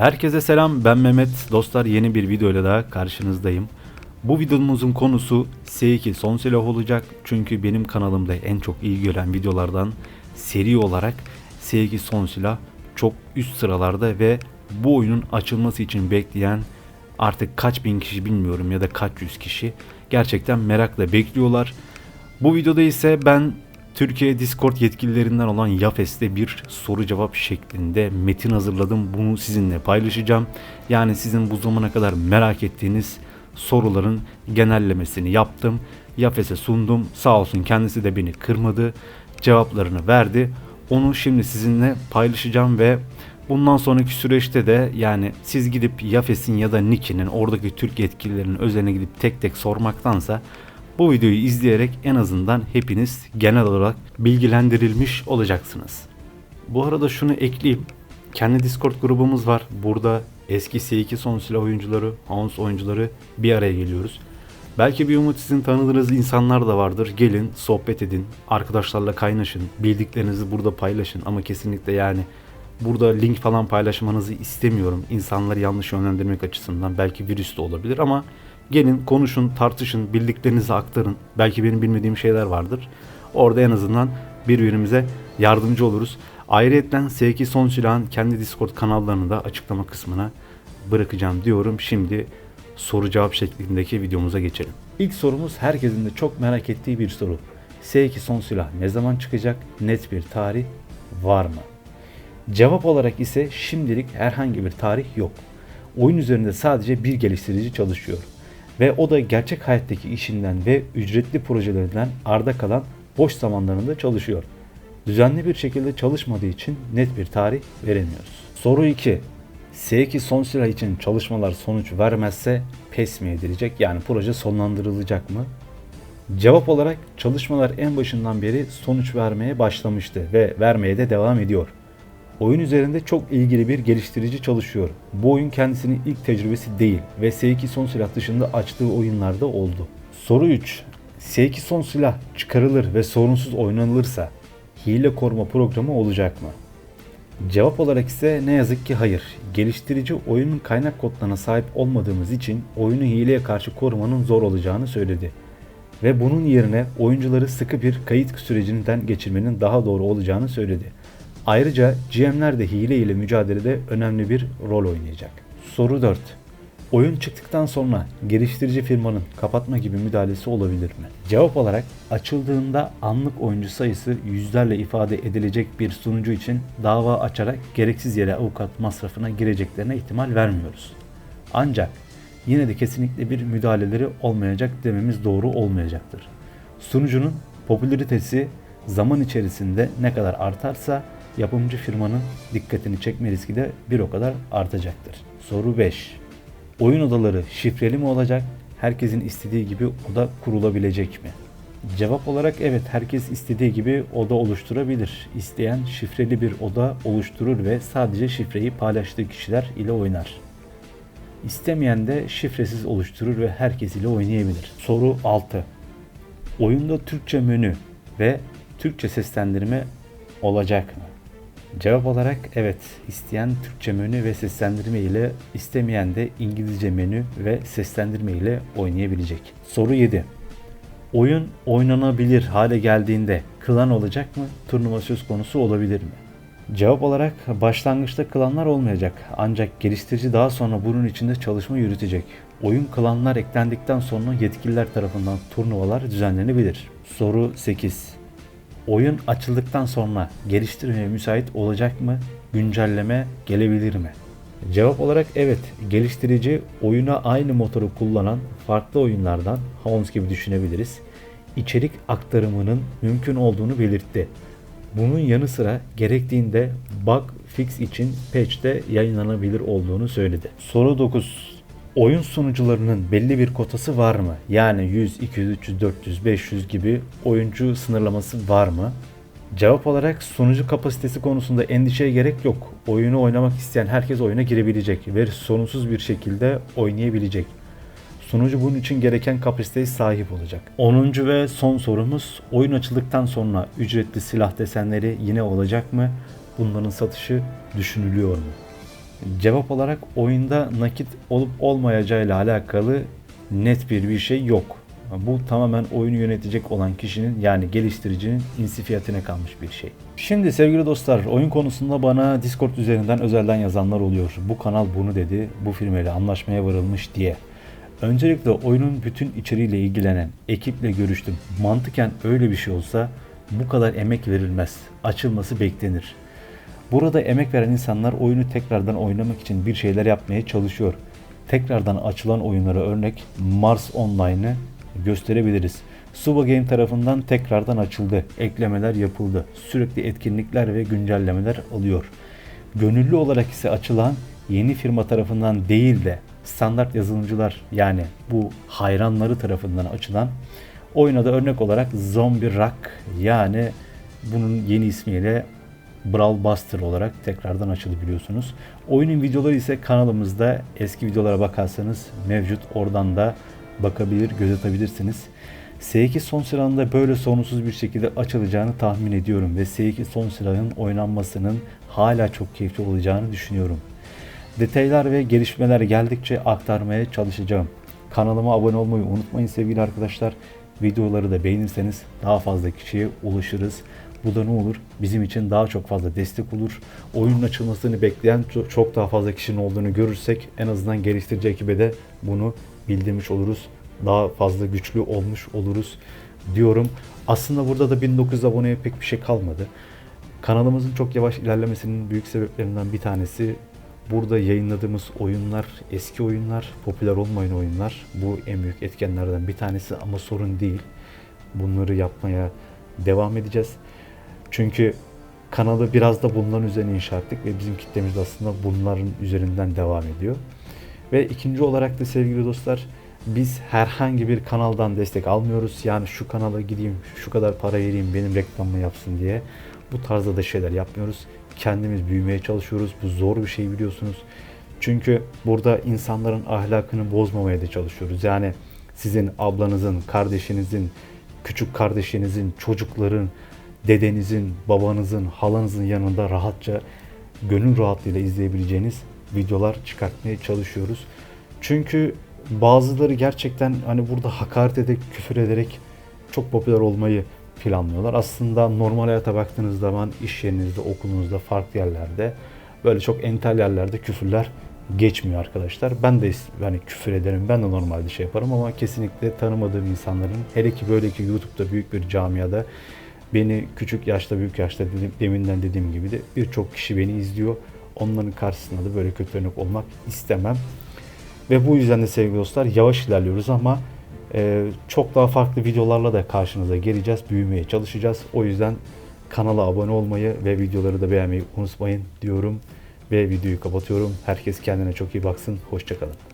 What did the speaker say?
Herkese selam ben Mehmet. Dostlar yeni bir videoyla daha karşınızdayım. Bu videomuzun konusu S2 son silah olacak. Çünkü benim kanalımda en çok iyi gören videolardan seri olarak S2 son silah çok üst sıralarda ve bu oyunun açılması için bekleyen artık kaç bin kişi bilmiyorum ya da kaç yüz kişi gerçekten merakla bekliyorlar. Bu videoda ise ben Türkiye Discord yetkililerinden olan Yafes'te bir soru cevap şeklinde metin hazırladım. Bunu sizinle paylaşacağım. Yani sizin bu zamana kadar merak ettiğiniz soruların genellemesini yaptım. Yafes'e sundum. Sağ olsun kendisi de beni kırmadı. Cevaplarını verdi. Onu şimdi sizinle paylaşacağım ve bundan sonraki süreçte de yani siz gidip Yafes'in ya da Niki'nin oradaki Türk yetkililerinin özeline gidip tek tek sormaktansa bu videoyu izleyerek en azından hepiniz genel olarak bilgilendirilmiş olacaksınız. Bu arada şunu ekleyeyim. Kendi Discord grubumuz var. Burada eski S2 son silah oyuncuları, Hounds oyuncuları bir araya geliyoruz. Belki bir umut sizin tanıdığınız insanlar da vardır. Gelin, sohbet edin, arkadaşlarla kaynaşın, bildiklerinizi burada paylaşın ama kesinlikle yani burada link falan paylaşmanızı istemiyorum. İnsanları yanlış yönlendirmek açısından belki virüs de olabilir ama gelin konuşun, tartışın, bildiklerinizi aktarın. Belki benim bilmediğim şeyler vardır. Orada en azından birbirimize yardımcı oluruz. Ayrıca S2 Son Silah'ın kendi Discord kanallarını da açıklama kısmına bırakacağım diyorum. Şimdi soru cevap şeklindeki videomuza geçelim. İlk sorumuz herkesin de çok merak ettiği bir soru. S2 Son Silah ne zaman çıkacak? Net bir tarih var mı? Cevap olarak ise şimdilik herhangi bir tarih yok. Oyun üzerinde sadece bir geliştirici çalışıyor. Ve o da gerçek hayattaki işinden ve ücretli projelerinden arda kalan boş zamanlarında çalışıyor. Düzenli bir şekilde çalışmadığı için net bir tarih veremiyoruz. Soru 2. S2 son silah için çalışmalar sonuç vermezse pes mi edilecek yani proje sonlandırılacak mı? Cevap olarak çalışmalar en başından beri sonuç vermeye başlamıştı ve vermeye de devam ediyor. Oyun üzerinde çok ilgili bir geliştirici çalışıyor. Bu oyun kendisinin ilk tecrübesi değil ve S2 son silah dışında açtığı oyunlarda oldu. Soru 3. S2 son silah çıkarılır ve sorunsuz oynanılırsa hile koruma programı olacak mı? Cevap olarak ise ne yazık ki hayır. Geliştirici oyunun kaynak kodlarına sahip olmadığımız için oyunu hileye karşı korumanın zor olacağını söyledi. Ve bunun yerine oyuncuları sıkı bir kayıt sürecinden geçirmenin daha doğru olacağını söyledi. Ayrıca GM'ler de hile ile mücadelede önemli bir rol oynayacak. Soru 4. Oyun çıktıktan sonra geliştirici firmanın kapatma gibi müdahalesi olabilir mi? Cevap olarak açıldığında anlık oyuncu sayısı yüzlerle ifade edilecek bir sunucu için dava açarak gereksiz yere avukat masrafına gireceklerine ihtimal vermiyoruz. Ancak yine de kesinlikle bir müdahaleleri olmayacak dememiz doğru olmayacaktır. Sunucunun popülaritesi zaman içerisinde ne kadar artarsa yapımcı firmanın dikkatini çekme riski de bir o kadar artacaktır. Soru 5. Oyun odaları şifreli mi olacak? Herkesin istediği gibi oda kurulabilecek mi? Cevap olarak evet herkes istediği gibi oda oluşturabilir. İsteyen şifreli bir oda oluşturur ve sadece şifreyi paylaştığı kişiler ile oynar. İstemeyen de şifresiz oluşturur ve herkes ile oynayabilir. Soru 6. Oyunda Türkçe menü ve Türkçe seslendirme olacak mı? Cevap olarak evet isteyen Türkçe menü ve seslendirme ile istemeyen de İngilizce menü ve seslendirme ile oynayabilecek. Soru 7. Oyun oynanabilir hale geldiğinde klan olacak mı? Turnuva söz konusu olabilir mi? Cevap olarak başlangıçta klanlar olmayacak ancak geliştirici daha sonra bunun içinde çalışma yürütecek. Oyun klanlar eklendikten sonra yetkililer tarafından turnuvalar düzenlenebilir. Soru 8. Oyun açıldıktan sonra geliştirmeye müsait olacak mı? Güncelleme gelebilir mi? Cevap olarak evet. Geliştirici oyuna aynı motoru kullanan farklı oyunlardan Hounds gibi düşünebiliriz. İçerik aktarımının mümkün olduğunu belirtti. Bunun yanı sıra gerektiğinde bug fix için patch'te yayınlanabilir olduğunu söyledi. Soru 9. Oyun sunucularının belli bir kotası var mı? Yani 100, 200, 300, 400, 500 gibi oyuncu sınırlaması var mı? Cevap olarak sunucu kapasitesi konusunda endişeye gerek yok. Oyunu oynamak isteyen herkes oyuna girebilecek ve sorunsuz bir şekilde oynayabilecek. Sunucu bunun için gereken kapasiteye sahip olacak. 10. ve son sorumuz oyun açıldıktan sonra ücretli silah desenleri yine olacak mı? Bunların satışı düşünülüyor mu? Cevap olarak oyunda nakit olup olmayacağıyla alakalı net bir bir şey yok. Bu tamamen oyunu yönetecek olan kişinin yani geliştiricinin insifiyatine kalmış bir şey. Şimdi sevgili dostlar oyun konusunda bana Discord üzerinden özelden yazanlar oluyor. Bu kanal bunu dedi, bu firmayla anlaşmaya varılmış diye. Öncelikle oyunun bütün içeriğiyle ilgilenen ekiple görüştüm. Mantıken öyle bir şey olsa bu kadar emek verilmez. Açılması beklenir. Burada emek veren insanlar oyunu tekrardan oynamak için bir şeyler yapmaya çalışıyor. Tekrardan açılan oyunlara örnek Mars Online'ı gösterebiliriz. Suba Game tarafından tekrardan açıldı. Eklemeler yapıldı. Sürekli etkinlikler ve güncellemeler alıyor. Gönüllü olarak ise açılan yeni firma tarafından değil de standart yazılımcılar yani bu hayranları tarafından açılan oyuna da örnek olarak Zombie Rock yani bunun yeni ismiyle Brawl Buster olarak tekrardan açıldı biliyorsunuz. Oyunun videoları ise kanalımızda eski videolara bakarsanız mevcut. Oradan da bakabilir, göz atabilirsiniz. S2 son silahın da böyle sorunsuz bir şekilde açılacağını tahmin ediyorum ve S2 son silahın oynanmasının hala çok keyifli olacağını düşünüyorum. Detaylar ve gelişmeler geldikçe aktarmaya çalışacağım. Kanalıma abone olmayı unutmayın sevgili arkadaşlar. Videoları da beğenirseniz daha fazla kişiye ulaşırız. Bu da ne olur? Bizim için daha çok fazla destek olur. Oyunun açılmasını bekleyen ço- çok daha fazla kişinin olduğunu görürsek en azından geliştirici ekibe de bunu bildirmiş oluruz. Daha fazla güçlü olmuş oluruz diyorum. Aslında burada da 1900 aboneye pek bir şey kalmadı. Kanalımızın çok yavaş ilerlemesinin büyük sebeplerinden bir tanesi burada yayınladığımız oyunlar eski oyunlar, popüler olmayan oyunlar. Bu en büyük etkenlerden bir tanesi ama sorun değil. Bunları yapmaya devam edeceğiz. Çünkü kanalı biraz da bunların üzerine inşa ettik ve bizim kitlemiz aslında bunların üzerinden devam ediyor. Ve ikinci olarak da sevgili dostlar biz herhangi bir kanaldan destek almıyoruz. Yani şu kanala gideyim, şu kadar para vereyim benim reklamımı yapsın diye. Bu tarzda da şeyler yapmıyoruz. Kendimiz büyümeye çalışıyoruz. Bu zor bir şey biliyorsunuz. Çünkü burada insanların ahlakını bozmamaya da çalışıyoruz. Yani sizin ablanızın, kardeşinizin, küçük kardeşinizin, çocukların, dedenizin, babanızın, halanızın yanında rahatça, gönül rahatlığıyla izleyebileceğiniz videolar çıkartmaya çalışıyoruz. Çünkü bazıları gerçekten hani burada hakaret ederek, küfür ederek çok popüler olmayı planlıyorlar. Aslında normal hayata baktığınız zaman iş yerinizde, okulunuzda, farklı yerlerde böyle çok entel yerlerde küfürler geçmiyor arkadaşlar. Ben de hani küfür ederim. Ben de normalde şey yaparım ama kesinlikle tanımadığım insanların hele ki böyle ki YouTube'da büyük bir camiada beni küçük yaşta büyük yaşta dedim, deminden dediğim gibi de birçok kişi beni izliyor. Onların karşısında da böyle kötü örnek olmak istemem. Ve bu yüzden de sevgili dostlar yavaş ilerliyoruz ama e, çok daha farklı videolarla da karşınıza geleceğiz. Büyümeye çalışacağız. O yüzden kanala abone olmayı ve videoları da beğenmeyi unutmayın diyorum. Ve videoyu kapatıyorum. Herkes kendine çok iyi baksın. Hoşçakalın.